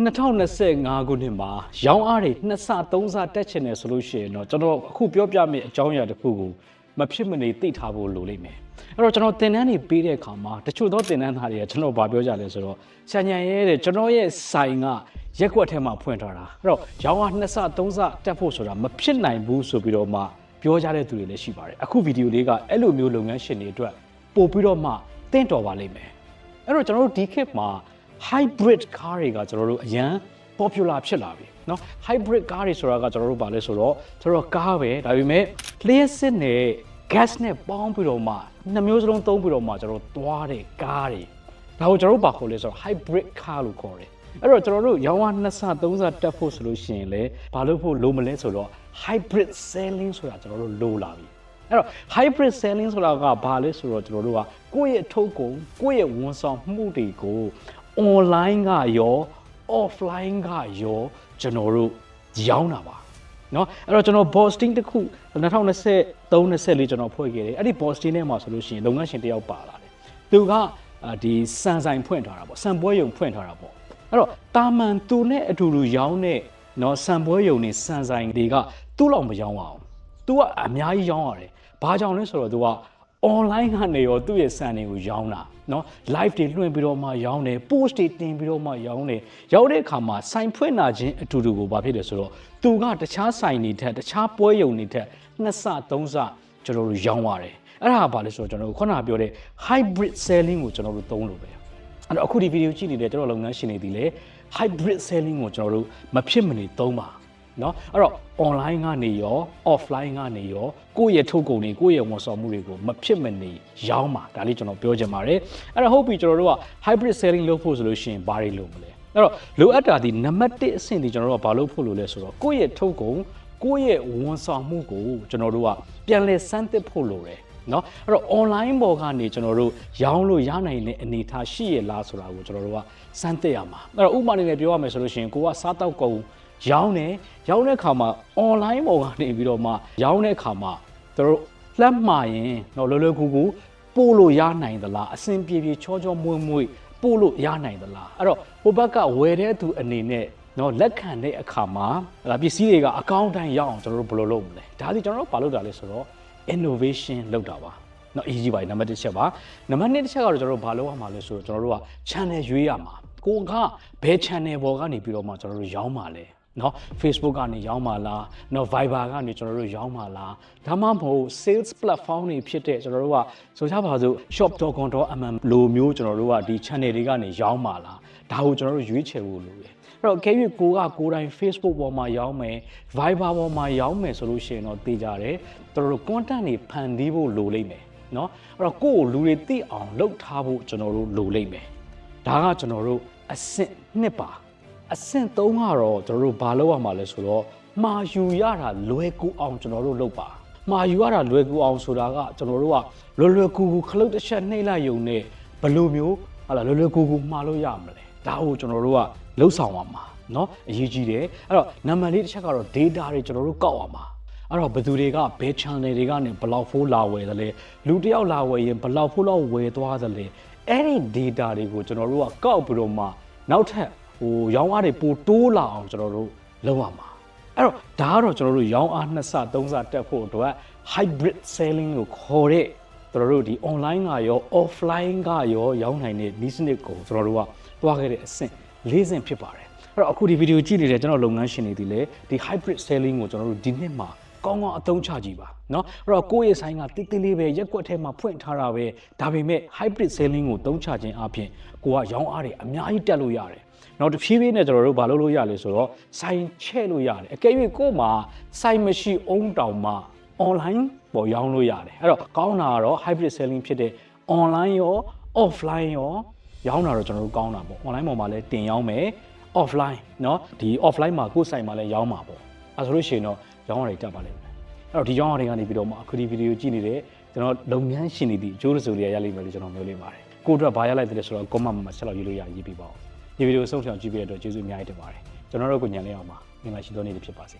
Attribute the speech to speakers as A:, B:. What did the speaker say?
A: 2025ခုနှစ်မှာရောင်းအားတွေနှစ်ဆသုံးဆတက်ချင်တယ်ဆိုလို့ရှိရင်တော့ကျွန်တော်အခုပြောပြမယ့်အကြောင်းအရာတစ်ခုကိုမဖြစ်မနေသိထားဖို့လိုလိမ့်မယ်အဲ့တော့ကျွန်တော်သင်တန်းတွေပေးတဲ့အခါမှာတချို့သောသင်တန်းသားတွေကကျွန်တော်ဗာပြောကြလဲဆိုတော့ဆန်ညံရဲတဲ့ကျွန်တော်ရဲ့ဆိုင်ကရက်ကွက်ထဲမှာဖွင့်ထားတာအဲ့တော့ရောင်းအားနှစ်ဆသုံးဆတက်ဖို့ဆိုတာမဖြစ်နိုင်ဘူးဆိုပြီးတော့မှပြောကြတဲ့သူတွေလည်းရှိပါတယ်အခုဗီဒီယိုလေးကအဲ့လိုမျိုးလုပ်ငန်းရှင်တွေအတွက်ပို့ပြီးတော့မှတင့်တော်ပါလိမ့်မယ်အဲ့တော့ကျွန်တော်တို့ဒီခေတ်မှာ hybrid car တွေကကျွန်တော်တို့အရန် popular ဖြစ်လာပြီเนาะ hybrid car တွေဆိုတာကကျွန်တော်တို့ဗာလဲဆိုတော့ကျွန်တော်ကားပဲဒါပေမဲ့ လျှက်စစ်နဲ့ gas နဲ့ပေါင်းပြီးတော့မှနှစ်မျိုးစလုံးသုံးပြီးတော့မှကျွန်တော်တို့သွားတဲ့ကားတွေဒါကိုကျွန်တော်တို့ဗာခေါ်လဲဆိုတော့ hybrid car လို့ခေါ်တယ်အဲ့တော့ကျွန်တော်တို့ရောင်းဝနှစ်ဆသုံးဆတက်ဖို့ဆိုလို့ရှိရင်လည်းဘာလို့ဖို့လိုမလဲဆိုတော့ hybrid selling ဆိုတာကျွန်တော်တို့လိုလာပြီ အဲ့တော့ hybrid selling ဆိုတာကဘာလဲဆိုတော့ကျွန်တော်တို့ကကိုယ့်ရဲ့အထုပ်ကုန်ကိုယ့်ရဲ့ဝန်ဆောင်မှုတွေကို online ကရော offline ကရောကျွန်တော်တို့ရောင်းတာပါเนาะအဲ့တော့ကျွန်တော် Boston တစ်ခု2023 24ကျွန်တော်ဖွဲ့ခဲ့တယ်အဲ့ဒီ Boston ထဲမှာဆိုလို့ရှိရင်လုပ်ငန်းရှင်တစ်ယောက်ပါလာတယ်သူကအာဒီစံဆိုင်ဖွင့်ထားတာပေါ့စံပွဲယုံဖွင့်ထားတာပေါ့အဲ့တော့တာမန်သူနဲ့အတူတူရောင်းတဲ့เนาะစံပွဲယုံနဲ့စံဆိုင်တွေကသူ့လောက်မရောင်းအောင် तू ကအများကြီးရောင်းရတယ်။ဘာကြောင့်လဲဆိုတော့ तू က online ကနေရောသူ့ရဲ့စံတွေကိုရောင်းတာနော် live တွေလွှင့်ပြီးတော့မှရောင်းတယ် post တွေတင်ပြီးတော့မှရောင်းတယ်ရောက်တဲ့အခါမှာဆိုင်ဖွင့်လာခြင်းအတူတူကိုဘာဖြစ်လဲဆိုတော့သူကတခြားဆိုင်တွေထက်တခြားပွဲရုံတွေထက်နှစ်ဆသုံးဆကျွန်တော်တို့ရောင်းရတယ်အဲ့ဒါကဘာလဲဆိုတော့ကျွန်တော်တို့ခုနကပြောတဲ့ hybrid selling ကိုကျွန်တော်တို့သုံးလို့ပဲအဲ့တော့အခုဒီဗီဒီယိုကြည့်နေတဲ့ကျွန်တော်လုပ်ငန်းရှင်တွေဒီလေ hybrid selling ကိုကျွန်တော်တို့မဖြစ်မနေသုံးပါ เนาะအဲ့တော့ online ကနေရော offline ကနေရောကိုယ့်ရဲ့ထုတ်ကုန်တွေကိုယ့်ရဲ့ဝန်ဆောင်မှုတွေကိုမဖြစ်မနေရောင်းပါဒါလေးကျွန်တော်ပြောချင်ပါတယ်အဲ့တော့ဟုတ်ပြီကျွန်တော်တို့က hybrid selling လုပ်ဖို့ဆိုလို့ရှိရင်ဘာတွေလုပ်မလဲအဲ့တော့လိုအပ်တာဒီနံပါတ်1အဆင့်ဒီကျွန်တော်တို့ကဘာလုပ်ဖို့လိုလဲဆိုတော့ကိုယ့်ရဲ့ထုတ်ကုန်ကိုယ့်ရဲ့ဝန်ဆောင်မှုကိုကျွန်တော်တို့ကပြန်လည်စမ်းသစ်ဖို့လိုတယ် เนาะအဲ့တော့ online ပေါ်ကနေကျွန်တော်တို့ရောင်းလို့ရနိုင်တဲ့အနေအထားရှိရလားဆိုတာကိုကျွန်တော်တို့ကစမ်းသစ်ရမှာအဲ့တော့ဥပမာအနေနဲ့ပြောရမယ်ဆိုလို့ရှိရင်ကိုကစားတောက်ကုန် ရောင်းတယ်ရောင်းတဲ့အခါမှာ online ပေါ်ကနေပြီးတော့မှရောင်းတဲ့အခါမှာသူတို့လှမ်းမှရင်တော့လောလောကူကူပို့လို့ရနိုင်သလားအဆင်ပြေပြေချောချောမွေ့မွေ့ပို့လို့ရနိုင်သလားအဲ့တော့ဟိုဘက်ကဝယ်တဲ့သူအနေနဲ့နော်လက်ခံတဲ့အခါမှာဒါပစ္စည်းတွေကအကောင့်တိုင်းရအောင်ကျွန်တော်တို့ဘယ်လိုလုပ်မလဲဒါစီကျွန်တော်တို့ဘာလုပ်တာလဲဆိုတော့ innovation လုပ်တာပါနော်အရေးကြီးပါတယ်နံပါတ်1ချက်ပါနံပါတ်2တစ်ချက်ကတော့ကျွန်တော်တို့ဘာလုပ်ရမှာလဲဆိုတော့ကျွန်တော်တို့က channel ရွေးရမှာကိုကဘယ် channel ပေါ်ကနေပြီးတော့မှကျွန်တော်တို့ရောင်းမှာလဲ เนาะ Facebook ကနေရောင်းပါလားเนาะ Viber ကနေကျွန်တော်တို့ရောင်းပါလားဒါမှမဟုတ် sales platform တွေဖြစ်တဲ့ကျွန်တော်တို့ကဆိုကြပါစို့ shop.com.mm လိုမျိုးကျွန်တော်တို့ကဒီ channel တွေကနေရောင်းပါလားဒါကိုကျွန်တော်တို့ရွေးချယ်ဖို့လိုတယ် အဲ့တော့ခဲရွေကိုကကိုယ်တိုင် Facebook ပေါ်မှာရောင်းမယ် Viber ပေါ်မှာရောင်းမယ်ဆိုလို့ရှိရင်တော့သိကြတယ်တော်တော် content တွေဖန်တီးဖို့လိုလိမ့်မယ်เนาะအဲ့တော့ကိုယ့်ကိုလူတွေသိအောင်လုပ်ထားဖို့ကျွန်တော်တို့လိုလိမ့်မယ်ဒါကကျွန်တော်တို့အဆင့်နှစ်ပါ အဆင့်3ကတော့ကျွန်တော်တို့ဘာလုပ်ရမှာလဲဆိုတော့မာယူရတာလွယ်ကူအောင်ကျွန်တော်တို့လုပ်ပါမာယူရတာလွယ်ကူအောင်ဆိုတာကကျွန်တော်တို့ကလွယ်လွယ်ကူကူခလုတ်တစ်ချက်နှိမ့်လိုက်ယုံနဲ့ဘယ်လိုမျိုးဟာလာလွယ်လွယ်ကူကူမှားလို့ရမလဲဒါကိုကျွန်တော်တို့ကလှုပ်ဆောင်ရမှာเนาะအရေးကြီးတယ်အဲ့တော့နံပါတ်လေးတစ်ချက်ကတော့ data တွေကျွန်တော်တို့ကောက်ရမှာအဲ့တော့ဘယ်သူတွေကဘယ် channel တွေကနေဘယ်လောက်ဖိုးလာဝယ်သလဲလူတစ်ယောက်လာဝယ်ရင်ဘယ်လောက်ဖိုးလောက်ဝယ်သွားသလဲအဲ့ဒီ data တွေကိုကျွန်တော်တို့ကကောက်ပြီးတော့မှနောက်ထပ် ဟိုရောင်းအားတွေပိုတိုးလာအောင်ကျွန်တော်တို့လုပ်ရမှာအဲ့တော့ဒါကတော့ကျွန်တော်တို့ရောင်းအားနှစ်ဆသုံးဆတက်ဖို့အတွက် hybrid selling ကိုခေါ်တဲ့ကျွန်တော်တို့ဒီ online ကရော offline ကရောရောင်းနိုင်တဲ့ business ကိုကျွန်တော်တို့ကတွားခဲ့တဲ့အဆင့်၄ဆင့်ဖြစ်ပါတယ်အဲ့တော့အခုဒီဗီဒီယိုကြည့်နေတဲ့ကျွန်တော်လုပ်ငန်းရှင်တွေဒီလေဒီ hybrid selling ကိုကျွန်တော်တို့ဒီနှစ်မှာ ကောင်းကောင်းအသုံးချကြည့်ပါเนาะအဲ့တော့ကိုယ့်ရဲ့ဆိုင်ကတိတိလေးပဲရက်ွက်ထဲမှာဖွင့်ထားတာပဲဒါပေမဲ့ hybrid selling ကိုသုံးချခြင်းအပြင်ကိုကရောင်းအားတွေအများကြီးတက်လို့ရတယ်နောက်တစ်ဖြည်းဖြည်းနဲ့ကျွန်တော်တို့ဘာလုပ်လို့ရလဲဆိုတော့ဆိုင်ချဲ့လို့ရတယ်အကယ်၍ကို့မှာဆိုင်မရှိအောင်တောင်မှ online ပေါ်ရောင်းလို့ရတယ်အဲ့တော့ကောင်းတာကတော့ hybrid selling ဖြစ်တဲ့ online ရော offline ရောရောင်းတာတော့ကျွန်တော်တို့ကောင်းတာပေါ့ online ပေါ်မှာလည်းတင်ရောင်းမယ် offline เนาะဒီ offline မှာကိုယ့်ဆိုင်မှာလည်းရောင်းမှာပေါ့အဲဆိုလို့ရှိရင်တော့ ရောင်းရည်တက်ပါလိမ့်မယ်အဲ့တော့ဒီရောင်းရည်ကနေပြီးတော့မှအခုဒီဗီဒီယိုကြည့်နေတဲ့ကျွန်တော်လုပ်ငန်းရှင်တွေဒီအကျိုးရစုလေးရရလိမ့်မယ်လို့ကျွန်တော်ပြောလိမ့်ပါတယ်ကိုယ့်အတွက်ဘာရလိုက်တယ်ဆိုတော့ comment မှာဆက်လောက်ရေးလို့ရရေးပြပါဦးဒီဗီဒီယိုဆုံးဖြောင်ကြည့်ပြတဲ့အတွက်ကျေးဇူးအများကြီးတင်ပါတယ်ကျွန်တော်တို့ကိုညံလေးအောင်ပါမြန်မာရှိသောနေ့တွေဖြစ်ပါစေ